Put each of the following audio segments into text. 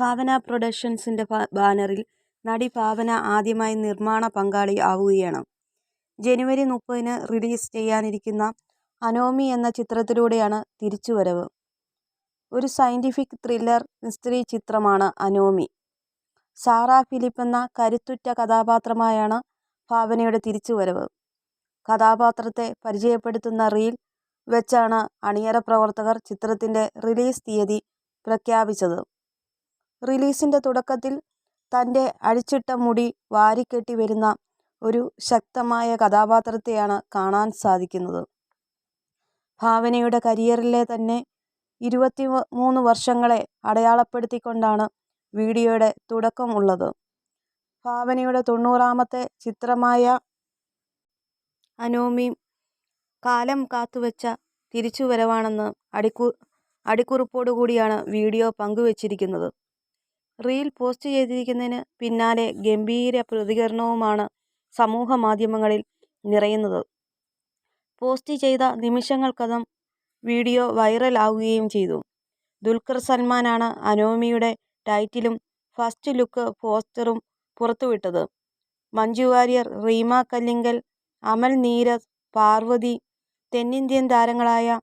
ഭാവന പ്രൊഡക്ഷൻസിന്റെ ബാനറിൽ നടി ഭാവന ആദ്യമായി നിർമ്മാണ പങ്കാളി ആവുകയാണ്. ജനുവരി മുപ്പതിന് റിലീസ് ചെയ്യാനിരിക്കുന്ന അനോമി എന്ന ചിത്രത്തിലൂടെയാണ് തിരിച്ചുവരവ്. ഒരു സയന്റിഫിക് ത്രില്ലർ മിസ്റ്ററി ചിത്രമാണ് അനോമി. സാറ ഫിലിപ്പ് എന്ന കരുത്തുറ്റ കഥാപാത്രമായാണ് ഭാവനയുടെ തിരിച്ചുവരവ്. കഥാപാത്രത്തെ പരിചയപ്പെടുത്തുന്ന റീൽ വെച്ചാണ് അണിയറ പ്രവർത്തകർ ചിത്രത്തിന്റെ റിലീസ് തീയതി പ്രഖ്യാപിച്ചത്. റിലീസിന്റെ തുടക്കത്തിൽ തന്റെ അഴിച്ചിട്ട മുടി വാരിക്കെട്ടി വരുന്ന ഒരു ശക്തമായ കഥാപാത്രത്തെയാണ് കാണാൻ സാധിക്കുന്നത്. ഭാവനയുടെ കരിയറിലെ തന്നെ ഇരുപത്തി മൂന്ന് വർഷങ്ങളെ അടയാളപ്പെടുത്തിക്കൊണ്ടാണ് വീഡിയോയുടെ തുടക്കം ഉള്ളത്. ഭാവനയുടെ തൊണ്ണൂറാമത്തെ ചിത്രമായ അനോമി കാലം കാത്തുവെച്ച തിരിച്ചുവരവാണെന്ന് അടിക്കു അടിക്കുറിപ്പോടുകൂടിയാണ് വീഡിയോ പങ്കുവെച്ചിരിക്കുന്നത്. റീൽ പോസ്റ്റ് ചെയ്തിരിക്കുന്നതിന് പിന്നാലെ ഗംഭീര പ്രതികരണവുമാണ് സമൂഹ മാധ്യമങ്ങളിൽ നിറയുന്നത്. പോസ്റ്റ് ചെയ്ത നിമിഷങ്ങൾക്കകം വീഡിയോ വൈറലാവുകയും ചെയ്തു. ദുൽഖർ സൽമാനാണ് അനോമിയുടെ ടൈറ്റിലും ഫസ്റ്റ് ലുക്ക് പോസ്റ്ററും പുറത്തുവിട്ടത്. മഞ്ജു വാര്യർ, റീമ കല്ലിങ്കൽ, അമൽ നീരജ് പാർവതി, തെന്നിന്ത്യൻ താരങ്ങളായ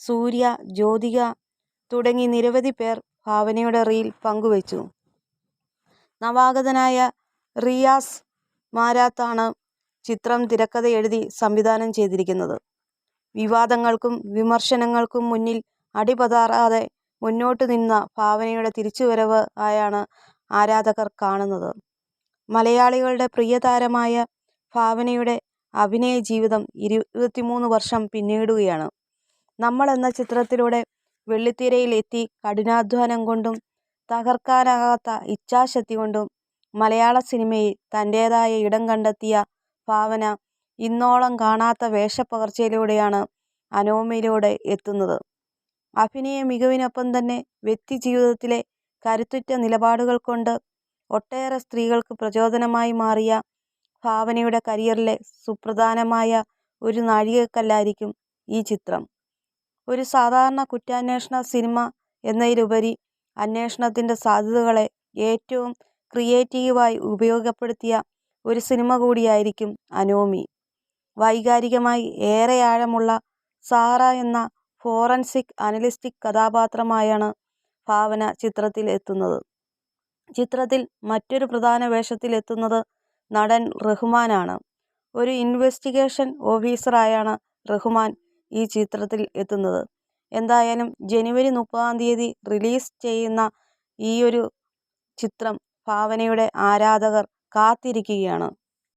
സൂര്യ, ജ്യോതിക തുടങ്ങി നിരവധി പേർ ഭാവനയുടെ റീൽ പങ്കുവെച്ചു. നവാഗതനായ റിയാസ് മാരാത്താണ് ചിത്രം തിരക്കഥ എഴുതി സംവിധാനം ചെയ്തിരിക്കുന്നത്. വിവാദങ്ങൾക്കും വിമർശനങ്ങൾക്കും മുന്നിൽ അടിപതാറാതെ മുന്നോട്ട് നിന്ന ഭാവനയുടെ തിരിച്ചുവരവ് ആയാണ് ആരാധകർ കാണുന്നത്. മലയാളികളുടെ പ്രിയതാരമായ ഭാവനയുടെ അഭിനയ ജീവിതം ഇരുപത്തിമൂന്ന് വർഷം പിന്നിടുകയാണ്. നമ്മൾ എന്ന ചിത്രത്തിലൂടെ വെള്ളിത്തിരയിലെത്തി കഠിനാധ്വാനം കൊണ്ടും തകർക്കാനാകാത്ത ഇച്ഛാശക്തി കൊണ്ടും മലയാള സിനിമയിൽ തന്റേതായ ഇടം കണ്ടെത്തിയ ഭാവന ഇന്നോളം കാണാത്ത വേഷപ്പകർച്ചയിലൂടെയാണ് അനോമിയിലൂടെ എത്തുന്നത്. അഭിനയ മികവിനൊപ്പം തന്നെ വ്യക്തിജീവിതത്തിലെ കരുത്തുറ്റ നിലപാടുകൾ കൊണ്ട് ഒട്ടേറെ സ്ത്രീകൾക്ക് പ്രചോദനമായി മാറിയ ഭാവനയുടെ കരിയറിലെ സുപ്രധാനമായ ഒരു നാഴികക്കല്ലായിരിക്കും ഈ ചിത്രം. ഒരു സാധാരണ കുറ്റാന്വേഷണ സിനിമ എന്നതിലുപരി അന്വേഷണത്തിന്റെ സാധ്യതകളെ ഏറ്റവും ക്രിയേറ്റീവായി ഉപയോഗപ്പെടുത്തിയ ഒരു സിനിമ കൂടിയായിരിക്കും അനോമി. വൈകാരികമായി ഏറെ ആഴമുള്ള സാറ എന്ന ഫോറൻസിക് അനലിസ്റ്റിക് കഥാപാത്രമായാണ് ഭാവന ചിത്രത്തിൽ എത്തുന്നത്. ചിത്രത്തിൽ മറ്റൊരു പ്രധാന വേഷത്തിൽ എത്തുന്നത് നടൻ റഹ്മാനാണ് ഒരു ഇൻവെസ്റ്റിഗേഷൻ ഓഫീസറായാണ് റഹ്മാൻ ഈ ചിത്രത്തിൽ എത്തുന്നത്. എന്തായാലും ജനുവരി മുപ്പതാം തീയതി റിലീസ് ചെയ്യുന്ന ഈ ഒരു ചിത്രം ഭാവനയുടെ ആരാധകർ കാത്തിരിക്കുകയാണ്.